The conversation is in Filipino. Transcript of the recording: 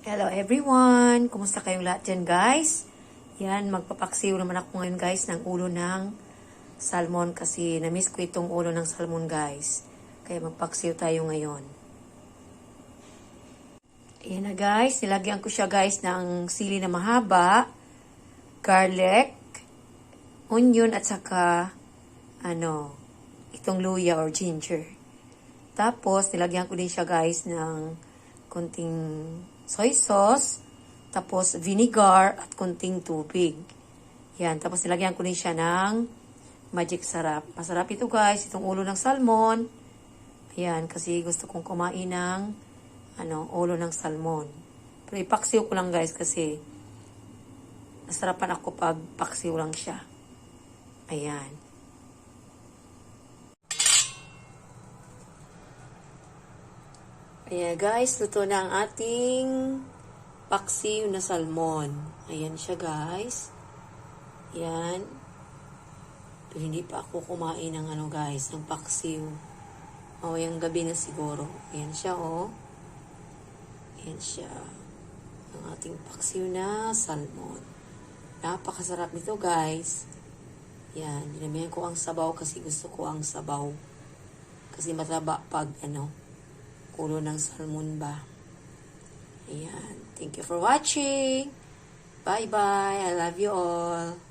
Hello everyone! Kumusta kayong lahat dyan guys? Yan, magpapaksiw naman ako ngayon guys ng ulo ng salmon kasi na-miss ko itong ulo ng salmon guys. Kaya magpaksiw tayo ngayon. Ayan na guys, nilagyan ko siya guys ng sili na mahaba, garlic, onion at saka ano, itong luya or ginger. Tapos, nilagyan ko din siya guys ng konting soy sauce, tapos vinegar at konting tubig. Yan, tapos nilagyan ko din siya ng magic sarap. Masarap ito guys, itong ulo ng salmon. Ayan, kasi gusto kong kumain ng ano, ulo ng salmon. Pero ipaksiw ko lang guys kasi nasarapan ako pag paksiw lang siya. Ayan. Ayan guys, luto na ang ating paksiw na salmon. Ayan siya guys. Ayan. Pero hindi pa ako kumain ng ano guys, ng paksiw. Mamayang gabi na siguro. Ayan siya oh. Ayan siya. Ang ating paksiw na salmon. Napakasarap nito guys. Yan, dinamihan ko ang sabaw kasi gusto ko ang sabaw. Kasi mataba pag ano, ulo ng salmon ba. Ayan. Thank you for watching. Bye-bye. I love you all.